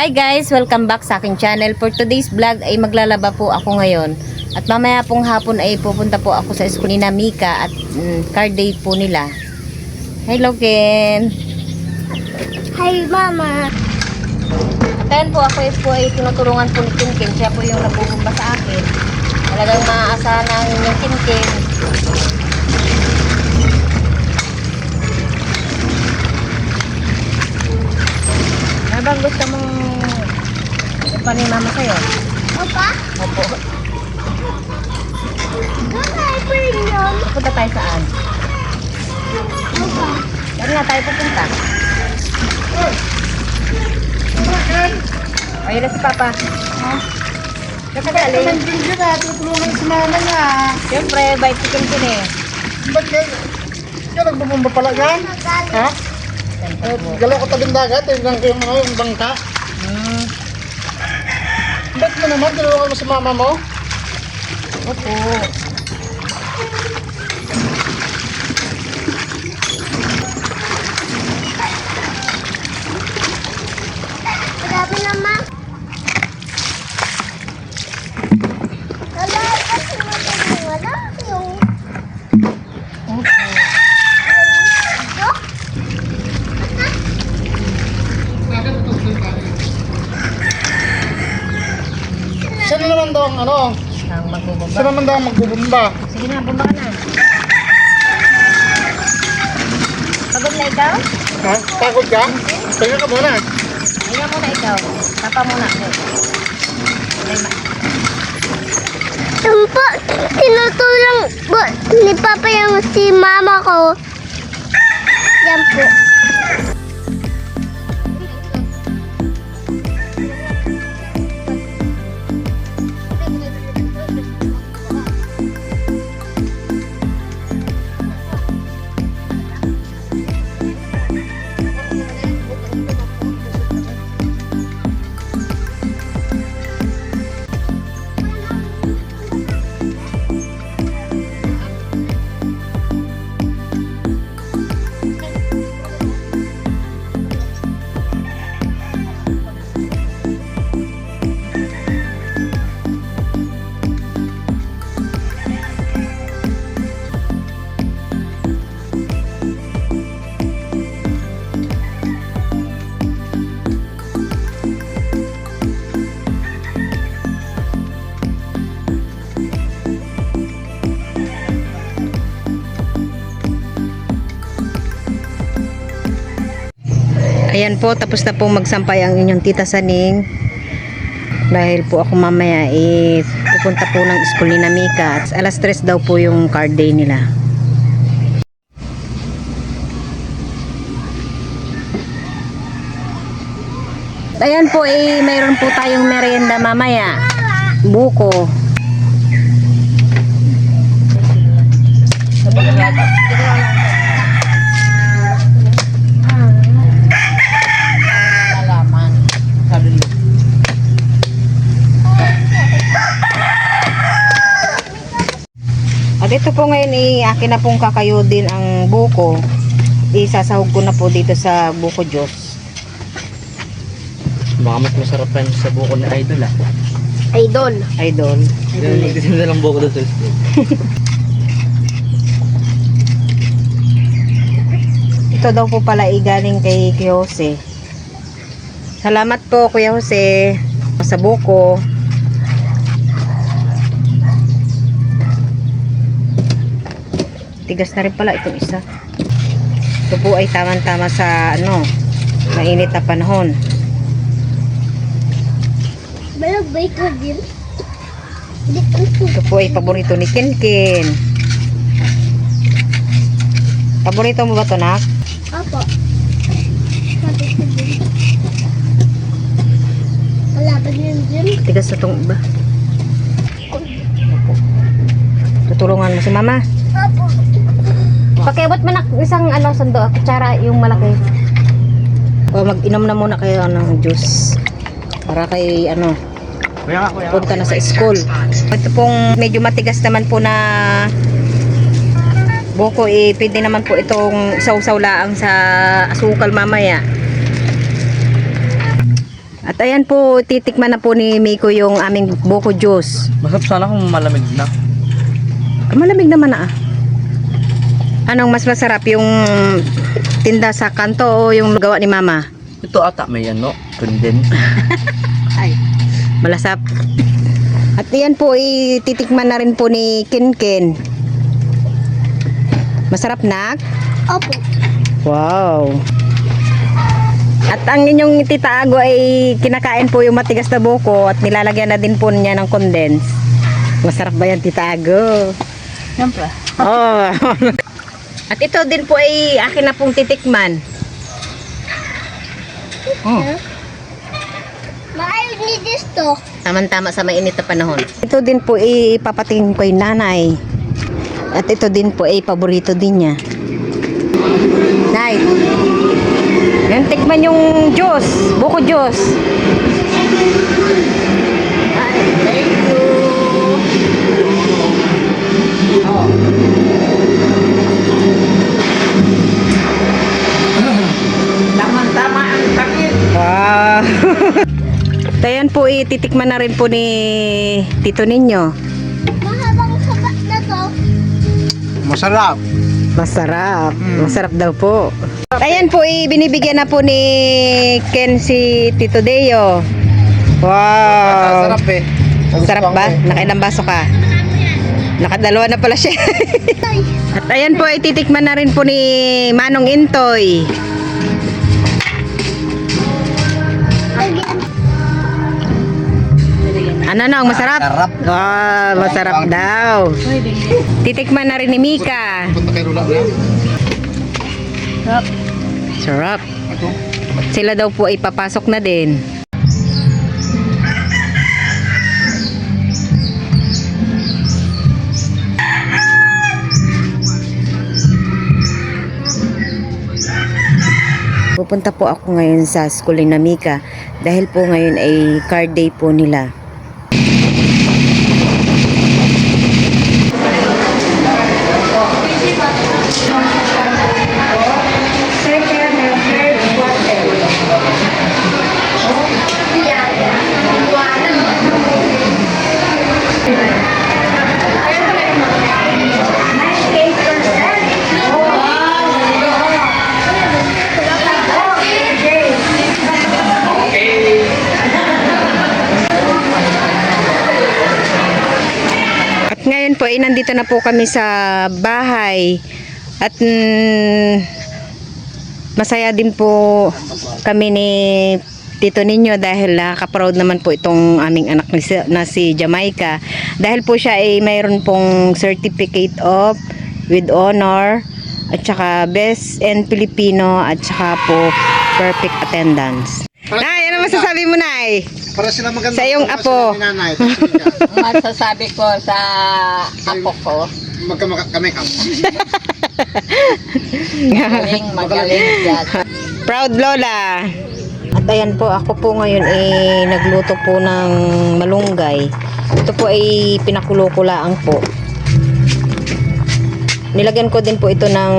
Hi guys! Welcome back sa aking channel. For today's vlog ay maglalaba po ako ngayon. At mamaya pong hapon ay pupunta po ako sa school ni na Mika at mm, car day po nila. Hello Ken! Hi, Mama. At ayan po ako po ay tinutulungan po ni Ken Ken. Siya po yung nabubumba sa akin. Talagang maaasahan na yung Ken Ken. Ano bang gusto mong ipanimama sa'yo? Papa? Opo. Kakay pa rin yun. Punta tayo saan? Papa? Saan nga tayo pupunta? Ayun na si Papa. Ha? Nakagaling. Nandun ka na, tutulungan si mama niya. Siyempre, bait si Ken Ken eh. Ba't yan? Yan, nagbubumba pala yan. Ha? Eh, galaw ko tabing dagat, yung, yung, ano, yung bangka. Ba't mo naman, tinulungan mo si mama mo? Opo. Marami naman. Wala, kasi madami. Wala yung... Opo. Dok? Sino naman daw ang ano? Ang magbubumba. Sino naman daw ang magbubumba? Sige na, bumba ka na. Pagod na ikaw? Ha? Pagod ka? Tingnan ka muna. Higa muna ikaw. Papa muna. Ay, ma- Yung po, tinutulong po ni Papa yung si Mama ko. Yan po. Ayan po, tapos na po magsampay ang inyong tita Saning. Dahil po ako mamaya eh, pupunta po ng school ni Namika. At alas 3 daw po yung card day nila. Ayan po eh, mayroon po tayong merienda mamaya. Buko. Alaman. At ito po ngayon eh, akin na pong kakayodin ang buko. Isasahog ko na po dito sa buko Diyos. Baka mas masarap yan sa buko ni Idol ah. Idol. Idol. Yung magtitinda ng buko doon sa school. Ito daw po pala ay galing kay Kuya Jose. Salamat po Kuya Jose sa buko. Tigas na rin pala itong isa. Ito po ay tamang-tama sa ano, mainit na panahon. Malabay ka din. Ko Ito po ay paborito ni Kenken. Paborito mo ba ito, Nak? Ko. Wala pa din din. Tigas na itong iba. Tutulungan mo si Mama. Pakiabot mo na isang ano sando, kutsara yung malaki. O mag-inom na muna kayo ng juice. Para kay ano, Kuya nga, kuya punta na sa school. Ito pong medyo matigas naman po na buko eh, pwede naman po itong sausaw laang sa asukal mamaya. At ayan po, titikman na po ni Miko yung aming buko juice. Masarap sana kung malamig na. Ah, Malamig naman na ah. Anong mas masarap yung tinda sa kanto o yung gawa ni mama? Ito ata may ano, kunden. Ay. Malasap. At yan po, ititikman na rin po ni Kinkin. Masarap na? Opo. Wow. At ang inyong tita Ago ay kinakain po yung matigas na buko at nilalagyan na din po niya ng condense. Masarap ba yan tita Ago? Siyempre. Oh. At ito din po ay akin na pong titikman. Maayos ni Disto. Tama-tama sa mainit na panahon. Ito din po ay papatingin ko yung nanay. At ito din po ay paborito din niya. Nay. Yan, tikman yung juice. Buko juice. Ay, thank you. Tama-tama Wow. Tayan po, ititikman na rin po ni Tito ninyo. Mahabang sabat na to. Masarap. Masarap. Masarap daw po. Ayan po, binibigyan na po ni Ken si Tito Deo. Wow. Masarap eh. Sarap ba? Nakailang baso ka? Nakadalawa na pala siya. At ayan po, ititikman na rin po ni Manong Intoy. Ano na, ang masarap? Sarap. Ah, masarap daw. Titikman na rin ni Mika. Punta kay Rula na. Sarap. Sila daw po ay papasok na din. Pupunta po ako ngayon sa school ni Namika dahil po ngayon ay card day po nila. Nandito na po kami sa bahay. At mm, masaya din po kami ni Tito Ninyo dahil nakaka-proud naman po itong aming anak na si Jamaica. Dahil po siya ay mayroon pong certificate of with honor at saka best in Filipino at saka po perfect attendance. Nay, masasabi mo, Nay? Para sila maganda. Sa iyong apo. nanay. Masasabi ko sa apo ko, Magkamaka kami kam. galing magaling yan. Proud Lola. At ayan po, ako po ngayon ay nagluto po ng malunggay. Ito po ay pinakulo-kulaan po. Nilagyan ko din po ito ng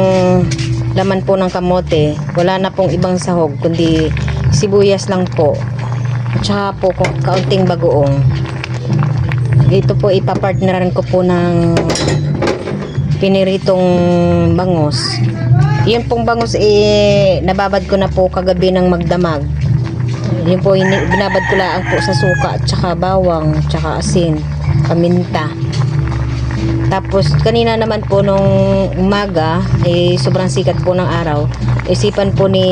laman po ng kamote. Wala na pong ibang sahog, kundi sibuyas lang po. At saka po ka- kaunting bagoong. Ito po ipapartneran ko po ng piniritong bangos. Yun pong bangos eh nababad ko na po kagabi ng magdamag. Yun po binabad ko lang po sa suka at saka bawang, at saka asin, paminta. Tapos kanina naman po nung umaga, eh sobrang sikat po ng araw. Isipan po ni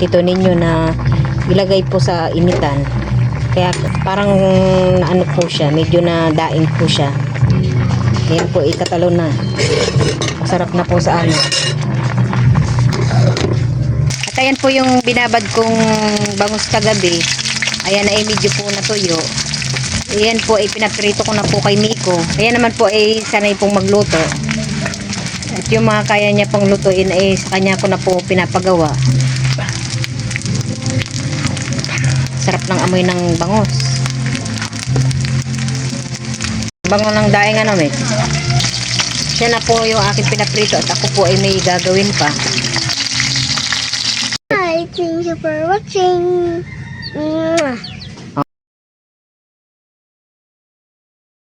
Tito Ninyo na ilagay po sa initan. Kaya parang ano po siya, medyo na daing po siya. Ayan po, ikatalo na. Masarap na po sa ano. At ayan po yung binabad kong bangus kagabi. Ayan ay medyo po natuyo. Ayan po ay pinaprito ko na po kay Miko. Ayan naman po ay sanay pong magluto. At yung mga kaya niya pong lutuin ay sa kanya ko na po pinapagawa. Sarap ng amoy ng bangus. Bango ng daing ano, Mek. Siya na po yung aking pinaprito at ako po ay may gagawin pa. Hi, thank you for watching.